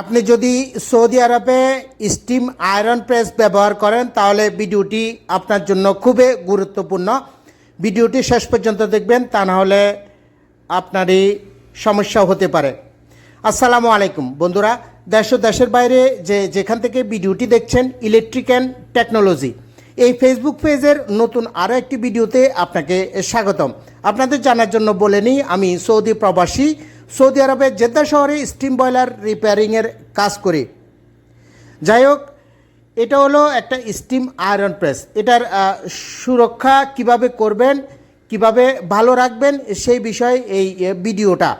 আপনি যদি সৌদি আরবে স্টিম আয়রন প্রেস ব্যবহার করেন, তাহলে ভিডিওটি আপনার জন্য খুবই গুরুত্বপূর্ণ। ভিডিওটি শেষ পর্যন্ত দেখবেন, তা না হলে আপনারই সমস্যা হতে পারে। আসসালামু আলাইকুম, বন্ধুরা। দেশ ও দেশের বাইরে যে যেখান থেকে ভিডিওটি দেখছেন ইলেকট্রিক অ্যান্ড টেকনোলজি এই ফেসবুক পেজের নতুন আরও একটি ভিডিওতে আপনাকে স্বাগতম। আপনাদের জানার জন্য বলে নিই, আমি সৌদি প্রবাসী সৌদি আরবের জেদ্দা শহরে স্টিম বয়লার রিপেয়ারিংয়ের কাজ করি। যাই হোক এটা হলো একটা স্টিম আয়রন প্রেস। এটার সুরক্ষা কীভাবে করবেন, কীভাবে ভালো রাখবেন, সেই বিষয়ে এই ভিডিওটা।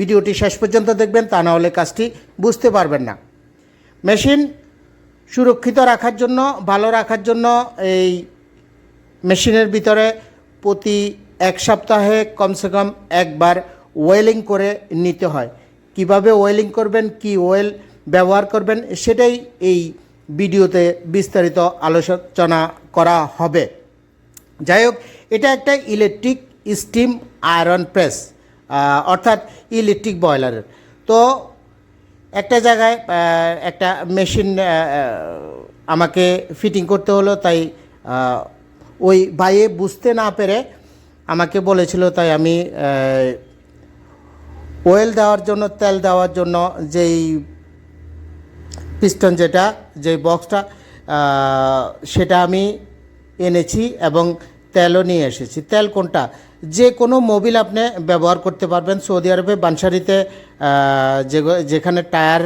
ভিডিওটি শেষ পর্যন্ত দেখবেন, তা না হলে কাজটি বুঝতে পারবেন না। মেশিন সুরক্ষিত রাখার জন্য, ভালো রাখার জন্য এই মেশিনের ভিতরে প্রতি এক সপ্তাহে কমসে কম একবার ওয়েলিং করে নিতে হয়। কীভাবে ওয়েলিং করবেন, কি ওয়েল ব্যবহার করবেন, সেটাই এই ভিডিওতে বিস্তারিত আলোচনা করা হবে। যাই হোক, এটা একটা ইলেকট্রিক স্টিম আয়রন প্রেস অর্থাৎ ইলেকট্রিক বয়লারের। তো একটা জায়গায় একটা মেশিন আমাকে ফিটিং করতে হলো, তাই ওই বাইয়ে বুঝতে না পেরে আমাকে বলেছিল, তাই আমি ওয়েল দেওয়ার জন্য, তেল দেওয়ার জন্য যেই পিস্টন যেটা যে বক্সটা সেটা আমি এনেছি এবং তেলও নিয়ে এসেছি। তেল কোনটা? যে কোনো মোবিল আপনি ব্যবহার করতে পারবেন। সৌদি আরবে বানসারিতে যেখানে টায়ার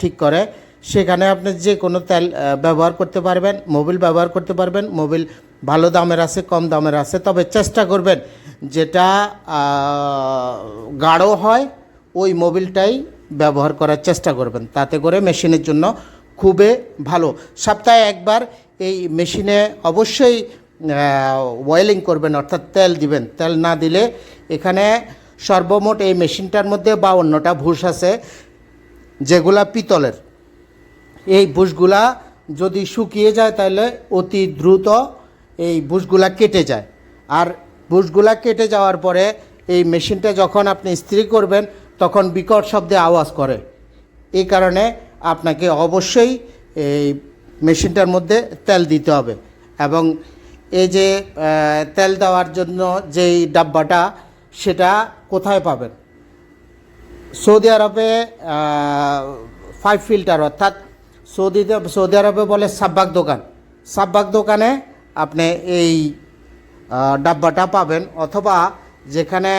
ঠিক করে, সেখানে আপনি যে কোনো তেল ব্যবহার করতে পারবেন মোবিল ব্যবহার করতে পারবেন। মোবিল ভালো দামের আছে, কম দামের আছে। তবে চেষ্টা করবেন, যেটা গাঢ় হয় ওই মোবিলটাই ব্যবহার করার চেষ্টা করবেন। তাতে করে মেশিনের জন্য খুবই ভালো। সপ্তাহে একবার এই মেশিনে অবশ্যই ওয়েলিং করবেন, অর্থাৎ তেল দিবেন। তেল না দিলে এখানে সর্বমোট এই মেশিনটার মধ্যে বাউন্নটা ভুষ আছে, যেগুলা পিতলের। এই বুশগুলা যদি শুকিয়ে যায় তাহলে অতি দ্রুত এই বুশগুলা কেটে যায়। আর বুশগুলা কেটে যাওয়ার পরে এই মেশিনটা যখন আপনি ইস্ত্রি করবেন তখন বিকট শব্দে আওয়াজ করে। এই কারণে আপনাকে অবশ্যই এই মেশিনটার মধ্যে তেল দিতে হবে এবং এই যে তেল দেওয়ার জন্য যেই ডাব্বাটা, সেটা কোথায় পাবেন? সৌদি আরবে ফাইভ ফিল্টার অর্থাৎ সৌদি সৌদি আরবে বলে সাব্বাক দোকান। সাব্বাক দোকানে আপনি এই ডাব্বাটা পাবেন অথবা যেখানে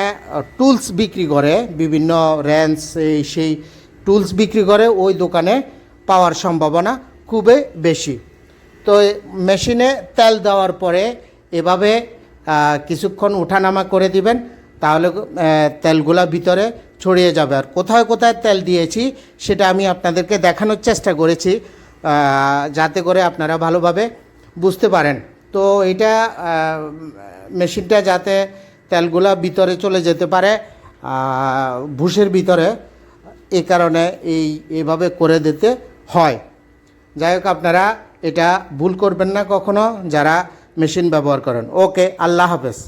টুলস বিক্রি করে, বিভিন্ন র্যান্স এই সেই টুলস বিক্রি করে, ওই দোকানে পাওয়ার সম্ভাবনা খুবই বেশি। তো মেশিনে তেল দেওয়ার পরে এভাবে কিছুক্ষণ উঠানামা করে দিবেন, তাহলে তেলগুলা ভিতরে ছড়িয়ে যাবে। আর কোথায় কোথায় তেল দিয়েছি, সেটা আমি আপনাদেরকে দেখানোর চেষ্টা করেছি যাতে করে আপনারা ভালোভাবে বুঝতে পারেন। তো এটা মেশিনটা যাতে তেলগুলা ভিতরে চলে যেতে পারে ভুষের ভিতরে। এ কারণে এই এভাবে করে দিতে হয়। যাই হোক, আপনারা এটা ভুল করবেন না কখনো, যারা মেশিন ব্যবহার করেন। ওকে, আল্লাহ হাফেজ।